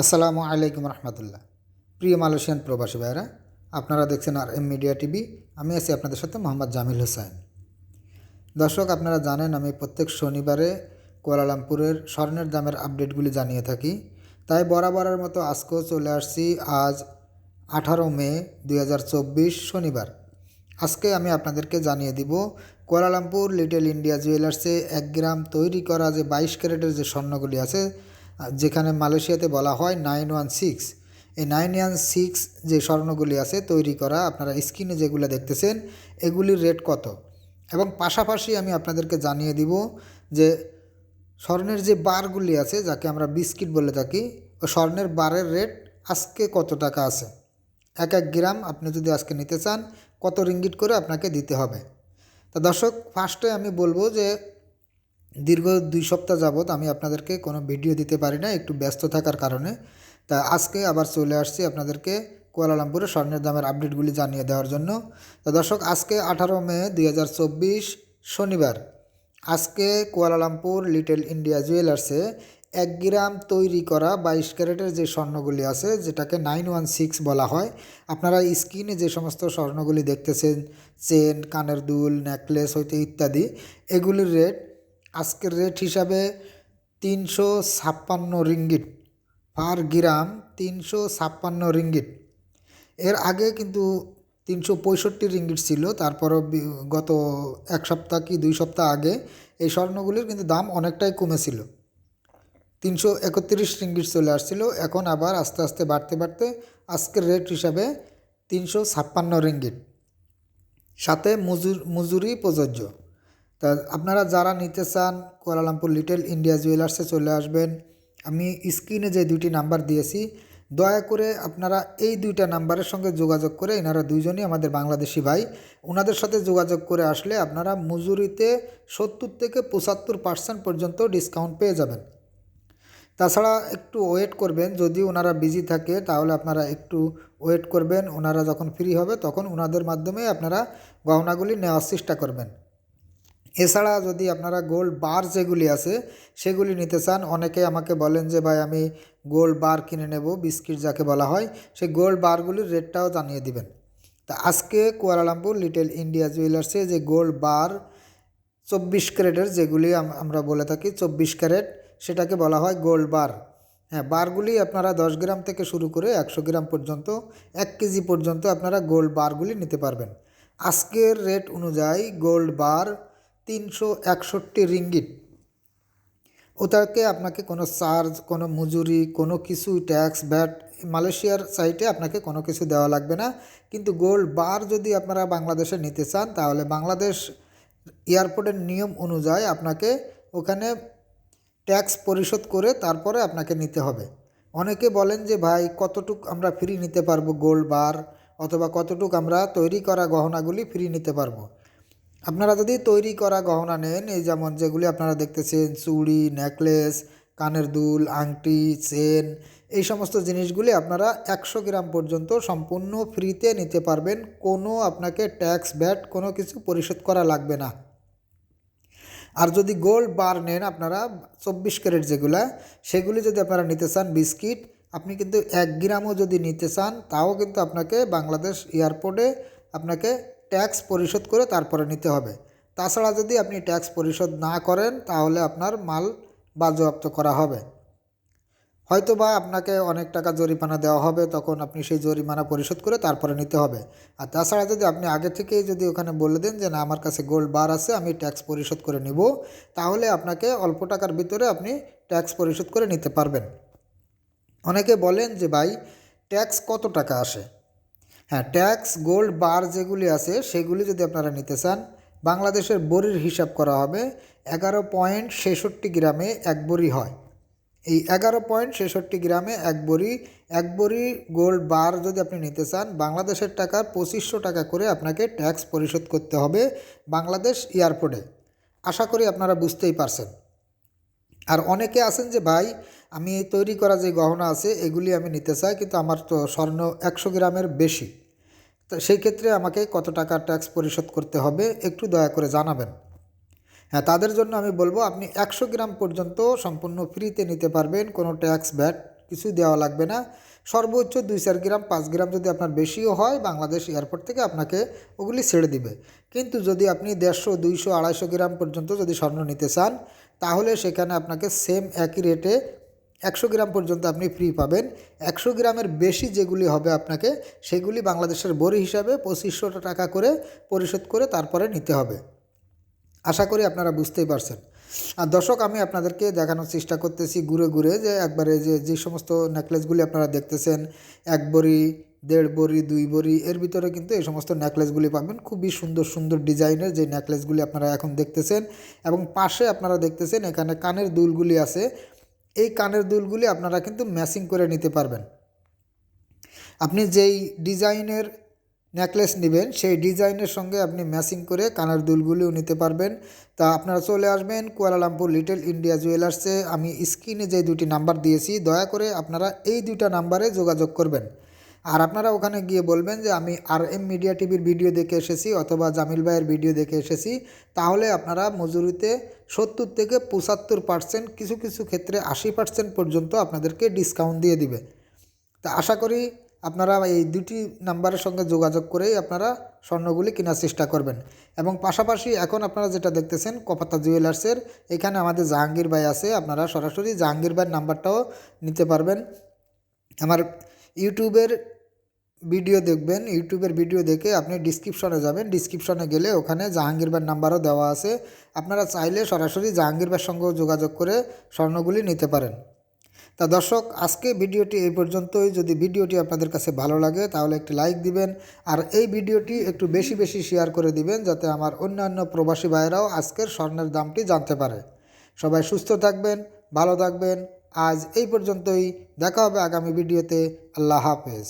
আসসালামু আলাইকুম রহমতুল্লাহ। প্রিয় মালয়েশিয়ান প্রবাসী ভাইরা আপনারা দেখছেন আর এম মিডিয়া টিভি আমি আছি আপনাদের সাথে মোহাম্মদ জামিল হোসেন। দর্শক, আপনারা জানেন আমি প্রত্যেক শনিবারে কুয়ালালামপুরের স্বর্ণের দামের আপডেটগুলি জানিয়ে থাকি। তাই বরাবরের মতো আজকেও চলে আসছি, আজ আঠারো মে দু হাজার চব্বিশ শনিবার। আজকে আমি আপনাদেরকে জানিয়ে দিব, কুয়ালালামপুর লিটল ইন্ডিয়া জুয়েলার্সে এক গ্রাম তৈরি করা যে বাইশ ক্যারেটের যে স্বর্ণগুলি আছে যেখানে মালয়েশিয়াতে বলা হয় নাইন ওয়ান সিক্স। এই নাইন ওয়ান সিক্স যে স্বর্ণগুলি আছে তৈরি করা, আপনারা স্ক্রিনে যেগুলো দেখতেছেন, এগুলির রেট কত? এবং পাশাপাশি আমি আপনাদেরকে জানিয়ে দিব যে স্বর্ণের যে বারগুলি আছে, যাকে আমরা বিস্কিট বলে থাকি ও স্বর্ণের বারের রেট আজকে কত টাকা আছে? এক এক গ্রাম আপনি যদি আজকে নিতে চান, কত রিঙ্গিট করে আপনাকে দিতে হবে? তা দর্শক ফার্স্টে আমি বলব যে দীর্ঘ দুই সপ্তাহ যাবৎ আমি আপনাদেরকে কোনো ভিডিও দিতে পারি না, একটু ব্যস্ত থাকার কারণে। তা আজকে আবার চলে আসছি আপনাদেরকে কুয়ালালামপুরে স্বর্ণের দামের আপডেটগুলি জানিয়ে দেওয়ার জন্য। তো দর্শক, আজকে আঠারো মে দু হাজার চব্বিশ শনিবার। আজকে কুয়ালালামপুর লিটল ইন্ডিয়া জুয়েলার্সে এক গ্রাম তৈরি করা বাইশ ক্যারেটের যে স্বর্ণগুলি আছে, যেটাকে নাইন ওয়ান সিক্স বলা হয়, আপনারা স্ক্রিনে যে সমস্ত স্বর্ণগুলি দেখতেছেন, চেন, কানের দুল, নেকলেস হইতে ইত্যাদি, এগুলির রেট আজকের রেট হিসাবে তিনশো ছাপ্পান্ন রিঙ্গিট পার গ্রাম তিনশো ছাপ্পান্ন রিঙ্গিট এর আগে কিন্তু তিনশো পঁয়ষট্টি রিঙ্গিট ছিল, তারপরও গত এক সপ্তাহ কি দুই সপ্তাহ আগে এই স্বর্ণগুলির কিন্তু দাম অনেকটাই কমেছিল। তিনশো একত্রিশ রিঙ্গিট চলে আসছিল, এখন আবার আস্তে আস্তে বাড়তে বাড়তে আজকের রেট হিসাবে তিনশো ছাপ্পান্ন রিঙ্গিট সাথে মজুর, মজুরি প্রযোজ্য। তা আপনারা যারা নিতে চান কুয়ালালামপুর লিটল ইন্ডিয়া জুয়েলার্সে চলে আসবেন, আমি স্ক্রিনে যে দুইটি নাম্বার দিয়েছি, দয়া করে আপনারা এই দুইটা নাম্বারের সঙ্গে যোগাযোগ করে এনারা দুইজনই আমাদের বাংলাদেশি ভাই, ওনাদের সাথে যোগাযোগ করে আসলে আপনারা মজুরিতে সত্তর থেকে পঁচাত্তর পার্সেন্ট পর্যন্ত ডিসকাউন্ট পেয়ে যাবেন। তাছাড়া একটু ওয়েট করবেন, যদি ওনারা বিজি থাকে তাহলে আপনারা একটু ওয়েট করবেন, ওনারা যখন ফ্রি হবে তখন ওনাদের মাধ্যমে আপনারা গহনাগুলি নেওয়ার চেষ্টা করবেন। এছাড়া যদি আপনারা গোল্ড বার যেগুলি আছে, সেগুলি নিতে চান অনেকে আমাকে বলেন যে, ভাই, আমি গোল্ড বার কিনে নেব, বিস্কিট যাকে বলা হয়। সেই গোল্ড বারগুলির রেটটাও জানিয়ে দিবেন। তা আজকে কুয়ালালামপুর লিটল ইন্ডিয়া জুয়েলার্সে যে গোল্ড বার চব্বিশ ক্যারেটের যেগুলি আমরা বলে থাকি চব্বিশ ক্যারেট, সেটাকে বলা হয় গোল্ড বার হ্যাঁ বারগুলি আপনারা দশ গ্রাম থেকে শুরু করে একশো গ্রাম পর্যন্ত, এক কেজি পর্যন্ত আপনারা গোল্ড বারগুলি নিতে পারবেন। আজকের রেট অনুযায়ী গোল্ড বার তিনশো একষট্টি রিঙ্গিট ওটাকে আপনাকে কোনো চার্জ কোনো মজুরি, কোনো কিছু, ট্যাক্স ভ্যাট মালয়েশিয়ার সাইটে আপনাকে কোনো কিছু দেওয়া লাগবে না। কিন্তু গোল্ড বার যদি আপনারা বাংলাদেশে নিতে চান, তাহলে বাংলাদেশ এয়ারপোর্টের নিয়ম অনুযায়ী আপনাকে ওখানে ট্যাক্স পরিশোধ করে তারপরে আপনাকে নিতে হবে। অনেকে বলেন যে, ভাই, কতটুক আমরা ফ্রি নিতে পারব গোল্ড বার? অথবা কতটুক আমরা তৈরি করা গহনাগুলি ফ্রি নিতে পারব? আপনারা যদি তৈরি করা গহনা নেন, এই যেমন যেগুলি আপনারা দেখতেছেন, চুড়ি, নেকলেস, কানের দুল, আংটি, চেন, এই সমস্ত জিনিসগুলি আপনারা একশো গ্রাম পর্যন্ত সম্পূর্ণ ফ্রিতে নিতে পারবেন। কোনো আপনাকে ট্যাক্স, ব্যাট, কোনো কিছু পরিশোধ করা লাগবে না। আর যদি গোল্ড বার নেন আপনারা, চব্বিশ ক্যারেট যেগুলা, সেগুলি যদি আপনারা নিতে চান, বিস্কিট, আপনি কিন্তু এক গ্রামও যদি নিতে চান, তাও কিন্তু আপনাকে বাংলাদেশ এয়ারপোর্টে আপনাকে ট্যাক্স পরিশোধ করে তারপরে নিতে হবে। তাছাড়া যদি আপনি ট্যাক্স পরিশোধ না করেন, তাহলে আপনার মাল বাজেয়াপ্ত করা হবে। হয়তো বা আপনাকে অনেক টাকা জরিমানা দেওয়া হবে, তখন আপনি সেই জরিমানা পরিশোধ করে তারপরে নিতে হবে। আর তাছাড়া যদি আপনি আগে থেকেই যদি ওখানে বলে দেন যে, না, আমার কাছে গোল্ড বার আছে, আমি ট্যাক্স পরিশোধ করে নিব, তাহলে আপনাকে অল্প টাকার ভিতরে আপনি ট্যাক্স পরিশোধ করে নিতে পারবেন। অনেকে বলেন যে, ভাই, ট্যাক্স কত টাকা আসে? হ্যাঁ ট্যাক্স গোল্ড বার যেগুলি আছে, সেগুলি যদি আপনারা নিতে চান, বাংলাদেশের বড়ির হিসাব করা হবে, এগারো পয়েন্ট ছেষট্টি গ্রামে এক বড়ি হয়। এই এগারো পয়েন্ট ছেষট্টি গ্রামে এক বড়ি এক বড়ি গোল্ড বার যদি আপনি নিতে চান, বাংলাদেশের টাকার পঁচিশশো টাকা করে আপনাকে ট্যাক্স পরিশোধ করতে হবে বাংলাদেশ এয়ারপোর্টে আশা করি আপনারা বুঝতেই পারছেন। আর অনেকে আছেন যে, ভাই আমি তৈরি করা যে গহনা আছে, এগুলি আমি নিতে চাই, কিন্তু আমার তো স্বর্ণ একশো গ্রামের বেশি। তো সেই ক্ষেত্রে আমাকে কত টাকা ট্যাক্স পরিশোধ করতে হবে, একটু দয়া করে জানাবেন। হ্যাঁ তাদের জন্য আমি বলব, আপনি একশো গ্রাম পর্যন্ত সম্পূর্ণ ফ্রিতে নিতে পারবেন, কোনো ট্যাক্স ভ্যাট কিছু দেওয়া লাগবে না। সর্বোচ্চ দুই চার গ্রাম, পাঁচ গ্রাম যদি আপনার বেশিও হয়, বাংলাদেশ এয়ারপোর্ট থেকে আপনাকে ওগুলি ছেড়ে দিবে। কিন্তু যদি আপনি দেড়শো, দুইশো, আড়াইশো গ্রাম পর্যন্ত যদি স্বর্ণ নিতে চান, তাহলে সেখানে আপনাকে সেম একই রেটে একশো গ্রাম পর্যন্ত আপনি ফ্রি পাবেন। একশো গ্রামের বেশি যেগুলি হবে আপনাকে, সেগুলি বাংলাদেশের বড়ি হিসাবে পঁচিশশো টাকা করে পরিশোধ করে তারপরে নিতে হবে। আশা করি আপনারা বুঝতেই পারছেন। আর দর্শক, আমি আপনাদেরকে দেখানোর চেষ্টা করতেছি ঘুরে ঘুরে যে একবারে যে যে সমস্ত নেকলেসগুলি আপনারা দেখতেছেন, এক বড়ি, দেড় বড়ি, দুই বড়ি, এর ভিতরে কিন্তু এই সমস্ত নেকলেসগুলি পাবেন। খুবই সুন্দর সুন্দর ডিজাইনের যে নেকলেসগুলি আপনারা এখন দেখতেছেন এবং পাশে আপনারা দেখতেছেন এখানে কানের দুলগুলি আছে। এই কানের দুলগুলি আপনারা কিন্তু ম্যাচিং করে নিতে পারবেন। আপনি যেই ডিজাইনের নেকলেস নেবেন, সেই ডিজাইনের সঙ্গে আপনি ম্যাচিং করে কানের দুলগুলিও নিতে পারবেন। তা আপনারা চলে আসবেন কুয়ালালামপুর লিটল ইন্ডিয়া জুয়েলার্সে। আমি স্ক্রিনে যে দুটি নাম্বার দিয়েছি, দয়া করে আপনারা এই দুটা নাম্বারে যোগাযোগ করবেন। আর আপনারা ওখানে গিয়ে বলবেন যে আমি আর এম মিডিয়া টিভির ভিডিও দেখে এসেছি অথবা জামিল ভাইয়ের ভিডিও দেখে এসেছি। তাহলে আপনারা মজুরিতে সত্তর থেকে পঁচাত্তর পার্সেন্ট কিছু কিছু ক্ষেত্রে আশি পার্সেন্ট পর্যন্ত আপনাদেরকে ডিসকাউন্ট দিয়ে দিবে। তা আশা করি আপনারা এই দুটি নাম্বারের সঙ্গে যোগাযোগ করেই আপনারা স্বর্ণগুলি কেনার চেষ্টা করবেন। এবং পাশাপাশি এখন আপনারা যেটা দেখতেছেন, কপাতা জুয়েলার্সের এখানে আমাদের জাহাঙ্গীর ভাই আছে, আপনারা সরাসরি জাহাঙ্গীর ভাইয়ের নাম্বারটাও নিতে পারবেন। আমার ইউটিউবের ভিডিও দেখবেন, ইউটিউবের ভিডিও দেখে আপনি ডিসক্রিপশনে যাবেন। ডিসক্রিপশনে গেলে ওখানে জাহাঙ্গীর ভাইয়ের নাম্বারও দেওয়া আছে। আপনারা চাইলে সরাসরি জাহাঙ্গীর ভাইয়ের সঙ্গেও যোগাযোগ করে স্বর্ণগুলি নিতে পারেন। তা দর্শক, আজকে ভিডিওটি এই পর্যন্তই। যদি ভিডিওটি আপনাদের কাছে ভালো লাগে, তাহলে একটি লাইক দিবেন। আর এই ভিডিওটি একটু বেশি বেশি শেয়ার করে দিবেন, যাতে আমার অন্যান্য প্রবাসী ভাইয়েরাও আজকের স্বর্ণের দামটি জানতে পারে। সবাই সুস্থ থাকবেন, ভালো থাকবেন। আজ এই পর্যন্তই। দেখা হবে আগামী ভিডিওতে। আল্লাহ হাফেজ।